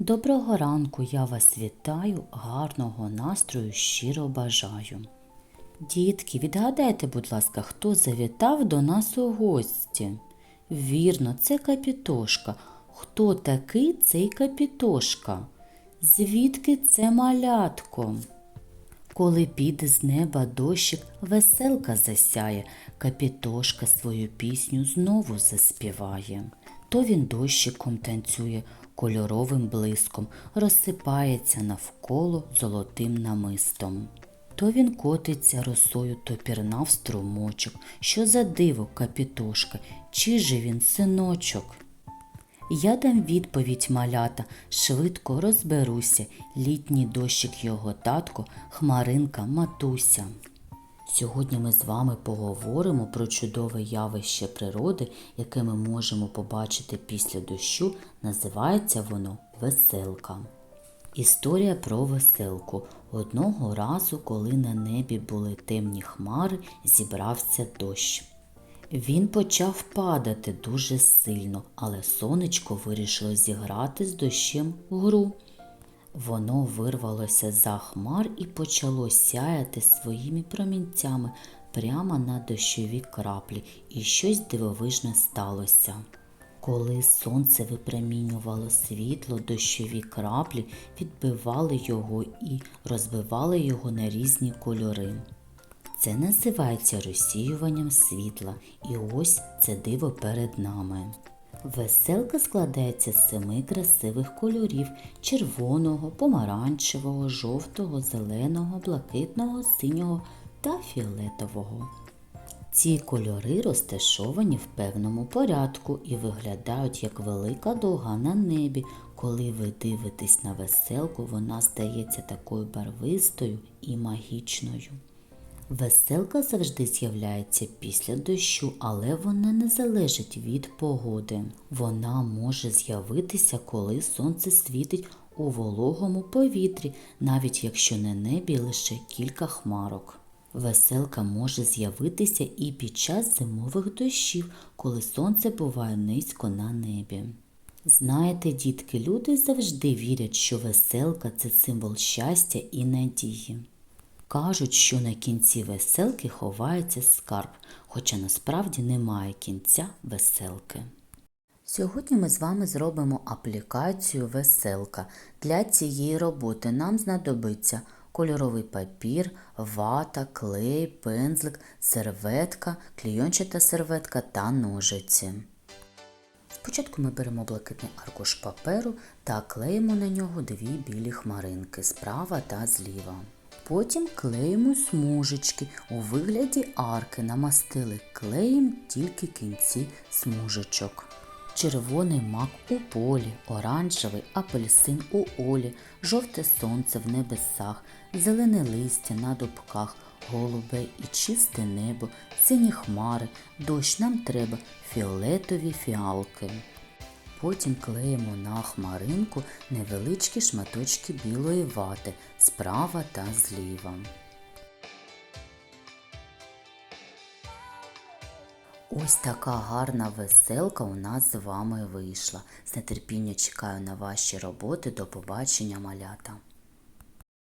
Доброго ранку, я вас вітаю, гарного настрою щиро бажаю. Дітки, відгадайте, будь ласка, хто завітав до нас у гості? Вірно, це капітошка. Хто такий цей капітошка? Звідки це малятко? Коли піде з неба дощик, веселка засяє, капітошка свою пісню знову заспіває. То він дощиком танцює, кольоровим блиском, розсипається навколо золотим намистом. То він котиться росою, то пірнав струмочок. Що за диво, капітошка, чи же він синочок? Я дам відповідь малята, швидко розберуся, літній дощик його татко, хмаринка матуся. Сьогодні ми з вами поговоримо про чудове явище природи, яке ми можемо побачити після дощу. Називається воно веселка. Історія про веселку. Одного разу, коли на небі були темні хмари, зібрався дощ. Він почав падати дуже сильно, але сонечко вирішило зіграти з дощем гру. Воно вирвалося за хмар і почало сяяти своїми промінцями прямо на дощові краплі, і щось дивовижне сталося. Коли сонце випромінювало світло, дощові краплі відбивали його і розбивали його на різні кольори. Це називається розсіюванням світла, і ось це диво перед нами. Веселка складається з семи красивих кольорів червоного, помаранчевого, жовтого, зеленого, блакитного, синього та фіолетового. Ці кольори розташовані в певному порядку і виглядають як велика дуга на небі. Коли ви дивитесь на веселку, вона стається такою барвистою і магічною. Веселка завжди з'являється після дощу, але вона не залежить від погоди. Вона може з'явитися, коли сонце світить у вологому повітрі, навіть якщо на небі лише кілька хмарок. Веселка може з'явитися і під час зимових дощів, коли сонце буває низько на небі. Знаєте, дітки, люди завжди вірять, що веселка це символ щастя і надії. Кажуть, що на кінці веселки ховається скарб, хоча насправді немає кінця веселки. Сьогодні ми з вами зробимо аплікацію веселка. Для цієї роботи нам знадобиться кольоровий папір, вата, клей, пензлик, серветка, клійончата серветка та ножиці. Спочатку ми беремо блакитний аркуш паперу та клеїмо на нього дві білі хмаринки справа та зліва. Потім клеїмо смужечки у вигляді арки, намастили клеєм тільки кінці смужечок. Червоний мак у полі, оранжевий апельсин у олі, жовте сонце в небесах, зелене листя на дубках, голубе і чисте небо, сині хмари, дощ нам треба, фіолетові фіалки. Потім клеїмо на хмаринку невеличкі шматочки білої вати справа та зліва. Ось така гарна веселка у нас з вами вийшла. З нетерпіння чекаю на ваші роботи. До побачення, малята!